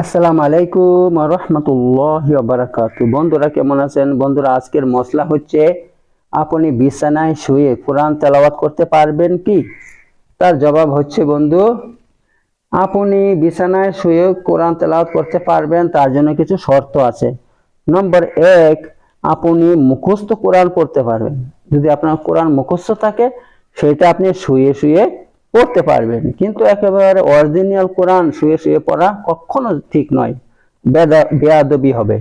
আসসালামু আলাইকুম রহমতুল্লাহ বারাকাতু বন্ধুরা কেমন আছেন? বন্ধুরা, আজকের মশলা হচ্ছে আপনি বিছানায় শুয়ে কোরআন তেলাওয়াত করতে পারবেন কি? তার জবাব হচ্ছে, বন্ধু, আপনি বিছানায় শুয়ে কোরআন তেলাওয়াত করতে পারবেন, তার জন্য কিছু শর্ত আছে। নম্বর এক, আপনি মুখস্থ কোরআন পড়তে পারবেন। যদি আপনার কোরআন মুখস্থ থাকে, সেটা আপনি শুয়ে শুয়ে পড়তে পারবেন। কিন্তু একেবারে অরিজিনাল কোরআন শুয়ে শুয়ে পড়া কখনো ঠিক নয়। বেয়াদবি হবে।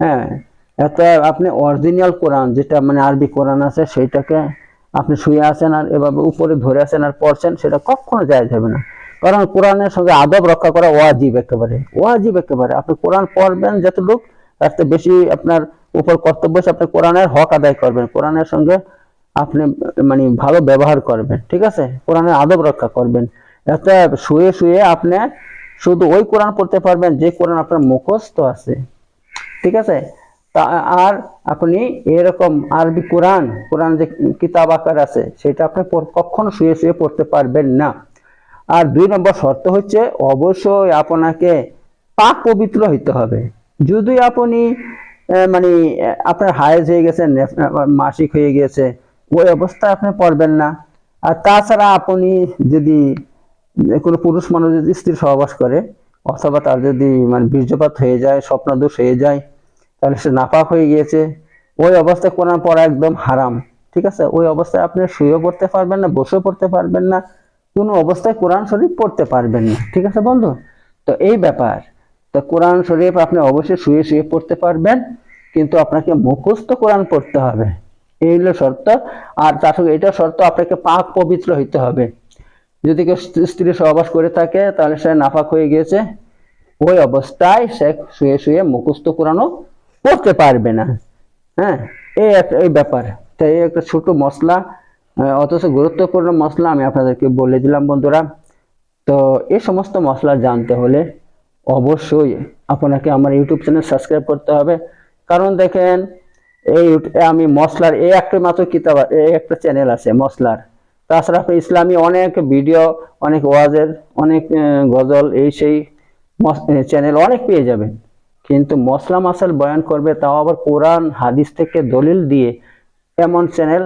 হ্যাঁ এত আপনি অরিজিনাল কোরআন, যেটা মানে আরবি কোরআন আছে, সেইটাকে আপনি শুয়ে আছেন আর এভাবে উপরে ধরে আছেন আর পড়ছেন, সেটা কখনো যায় যাবে না। কারণ কোরআনের সঙ্গে আদব রক্ষা করা ওয়াজিব একেবারে। ওয়াজিব একেবারে। আপনি কোরআন পড়বেন যতটুক, তার বেশি আপনার উপর কর্তব্য আপনি কোরআনের হক আদায় করবেন। কোরআনের সঙ্গে আপনি মানে ভালো ব্যবহার করবেন, ঠিক আছে? কোরআনের আদব রক্ষা করবেন। এতে শুয়ে শুয়ে আপনি শুধু ওই কোরআন পড়তে পারবেন, যে কোরআন আপনার মুখস্থ আছে। ঠিক আছে? তা, আর আপনি এরকম আরবি কোরআন কোরআন যে কিতাব আকার আছে, সেটা আপনি কখনো শুয়ে শুয়ে পড়তে পারবেন না। আর দুই নম্বর শর্ত হচ্ছে, অবশ্যই আপনাকে পাক পবিত্র হইতে হবে। যদি আপনি মানে আপনার হায়েজ হয়ে গেছে মাসিক হয়ে গিয়েছে ওই অবস্থায় আপনি পড়বেন না। আর তাছাড়া আপনি যদি কোনো পুরুষ মানুষ যদি স্ত্রী সহবাস করে, অথবা তার যদি মানে বীর্যপাত হয়ে যায়, স্বপ্নদোষ হয়ে যায়, তাহলে সে নাপাক হয়ে গিয়েছে। ওই অবস্থায় কোরআন পড়া একদম হারাম, ঠিক আছে? ওই অবস্থায় আপনি শুয়েও পড়তে পারবেন না, বসেও পড়তে পারবেন না, কোনো অবস্থায় কোরআন শরীফ পড়তে পারবেন না, ঠিক আছে বন্ধু? তো এই ব্যাপার। তো কোরআন শরীফ আপনি অবশ্যই শুয়ে শুয়ে পড়তে পারবেন, কিন্তু আপনাকে মুখস্থ কোরআন পড়তে হবে। এই হলো শর্ত। আর তার সঙ্গে এটা শর্ত, আপনাকে পাক পবিত্র হইতে হবে। যদি কেউ স্ত্রী- সহবাস করে থাকে, তাহলে সে নাফাক হয়ে গিয়েছে। ওই অবস্থায় সে শুয়ে শুয়ে মুখস্থ কোরআনও পড়তে পারবে না। হ্যাঁ এই এই ব্যাপার। তাই এই একটা ছোট মশলা অথচ গুরুত্বপূর্ণ মশলা আমি আপনাদেরকে বলে দিলাম, বন্ধুরা। তো এই সমস্ত মশলা জানতে হলে অবশ্যই আপনাকে আমার ইউটিউব চ্যানেল সাবস্ক্রাইব করতে হবে। কারণ দেখেন এই আমি মশলার এই একটা মাত্র কিতাব এই একটা চ্যানেল আছে মশলার তাছাড়া ইসলামী অনেক ভিডিও অনেক ওয়াজের, অনেক গজল, এই সেই চ্যানেল অনেক পেয়ে যাবেন। কিন্তু মশলা মাসাল বয়ান করবে তাও আবার কোরআন, হাদিস থেকে দলিল দিয়ে এমন চ্যানেল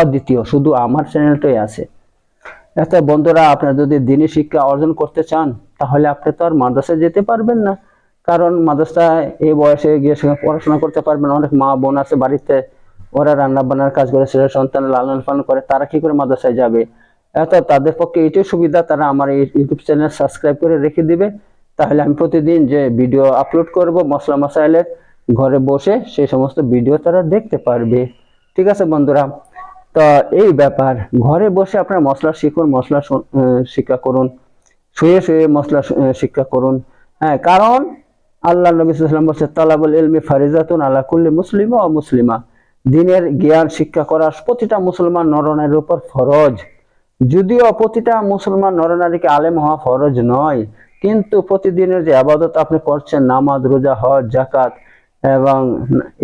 অদ্বিতীয়। শুধু আমার চ্যানেলটাই আছে। এত বন্ধুরা, আপনারা যদি দিনী শিক্ষা অর্জন করতে চান, তাহলে আপনি তো আর মাদ্রাসায় যেতে পারবেন না। কারণ মাদ্রাসায় এই বয়সে গিয়ে সেখানে পড়াশোনা করতে পারবেন। অনেক মা বোন আছে বাড়িতে, ওরা রান্না বান্নার কাজ করে, ছেলে সন্তান লালন পালন করে, তারা কি করে মাদ্রাসায় যাবে? এত তাদের পক্ষে এটাই সুবিধা, তারা আমার এই ইউটিউব চ্যানেল সাবস্ক্রাইব করে রেখে দিবে। তাহলে আমি প্রতিদিন যে ভিডিও আপলোড করব, মশলা মশাইলের ঘরে বসে সেই সমস্ত ভিডিও তারা দেখতে পারবে। ঠিক আছে বন্ধুরা? তো এই ব্যাপার, ঘরে বসে আপনারা মশলা শিখুন, মশলা শিক্ষা করুন। শুয়ে শুয়ে মশলা শিক্ষা করুন। হ্যাঁ কারণ আল্লাহ নবী সাল্লাম বলছে, তালাবুল ইলমি ফারিজাতুন আলা কুল্লি মুসলিম ও মুসলিমা। দিনের জ্ঞান, শিক্ষা করা প্রতিটা মুসলমান নরনারীর উপর ফরজ। যদিও প্রতিটা মুসলমান নরনারীকে আলেম হওয়া ফরজ নয়, কিন্তু প্রতিদিনের যে আবাদত আপনি করছেন, নামাজ, রোজা, হজ জাকাত এবং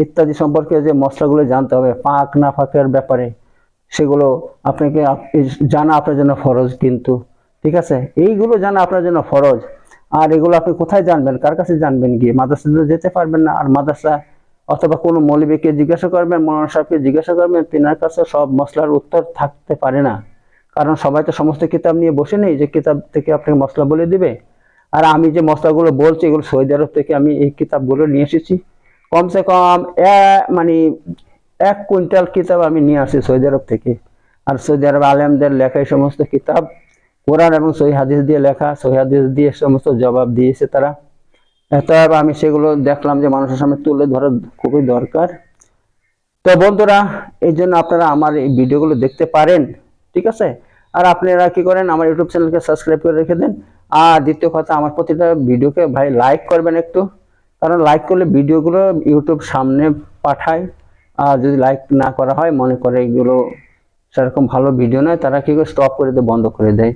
ইত্যাদি সম্পর্কে যে মশলাগুলো জানতে হবে, পাক না পাকের ব্যাপারে, সেগুলো আপনাকে জানা আপনার জন্য ফরজ কিন্তু। ঠিক আছে? এইগুলো জানা আপনার জন্য ফরজ। আর এগুলো আপনি কোথায় জানবেন? কার কাছে জানবেন গিয়ে? মাদ্রাসাতে তো যেতে পারবেন না, আর মাদ্রাসা অথবা কোনো মৌলবীকে জিজ্ঞাসা করবেন, মৌলানা সাহেবকে জিজ্ঞাসা করবেন, তিনার কাছে সব মশলার উত্তর থাকতে পারে না। কারণ সবাই তো সমস্ত কিতাব নিয়ে বসে নেই, যে কিতাব থেকে আপনাকে মশলা বলে দিবে। আর আমি যে মশলাগুলো বলছি, এগুলো সৌদি আরব থেকে আমি এই কিতাবগুলো নিয়ে এসেছি। কমসে কম মানে এক কুইন্টাল কিতাব আমি নিয়ে আসি সৌদি আরব থেকে। আর সৌদি আরব আলেমদের লেখা এই সমস্ত কিতাব কোরআন এবং সহি হাদিস দিয়ে লেখা, সহি হাদিস দিয়ে সমস্ত জবাব দিয়েছে তারা। অতএব আমি সেগুলো দেখলাম যে মানুষের সামনে তুলে ধরা খুবই দরকার। তো বন্ধুরা, এই জন্য আপনারা আমার এই ভিডিওগুলো দেখতে পারেন, ঠিক আছে? আর আপনারা কি করেন, আমার ইউটিউব চ্যানেলকে সাবস্ক্রাইব করে রেখে দেন। আর দ্বিতীয় কথা, আমার প্রতিটা ভিডিওকে ভাই লাইক করবেন একটু। কারণ লাইক করলে ভিডিওগুলো ইউটিউব সামনে পাঠায়। আর যদি লাইক না করা হয়, মনে করে এগুলো সেরকম ভালো ভিডিও নয়, তারা কি করে স্টপ করে দেয়, বন্ধ করে দেয়।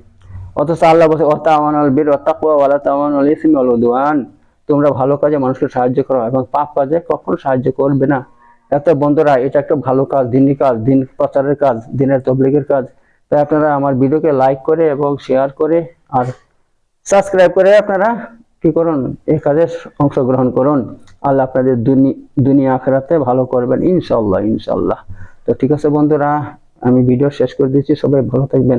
অথচ আল্লাহ বলছে অতাওয়ানুল বীর অতাকুয়া ওয়ালা তাওয়ানুল ইসমি ওয়াল উদওয়ান। তোমরা ভালো কাজে মানুষকে সাহায্য করো এবং পাপ কাজে কখনো সাহায্য করবে না। এত বন্ধুরা, এটা একটা ভালো কাজ দিনই কাজ, দিন প্রচারের কাজ, দিনের তবলিগের কাজ। তাই আপনারা আমার ভিডিওকে লাইক করে এবং শেয়ার করে আর সাবস্ক্রাইব করে আপনারা কি করুন, এই কাজে অংশগ্রহণ করুন। আল্লাহ আপনাদের দুনি- দুনিয়া আখেরাতে ভালো করবেন ইনশাল্লাহ ইনশাল্লাহ তো ঠিক আছে বন্ধুরা, আমি ভিডিও শেষ করে দিচ্ছি, সবাই ভালো থাকবেন।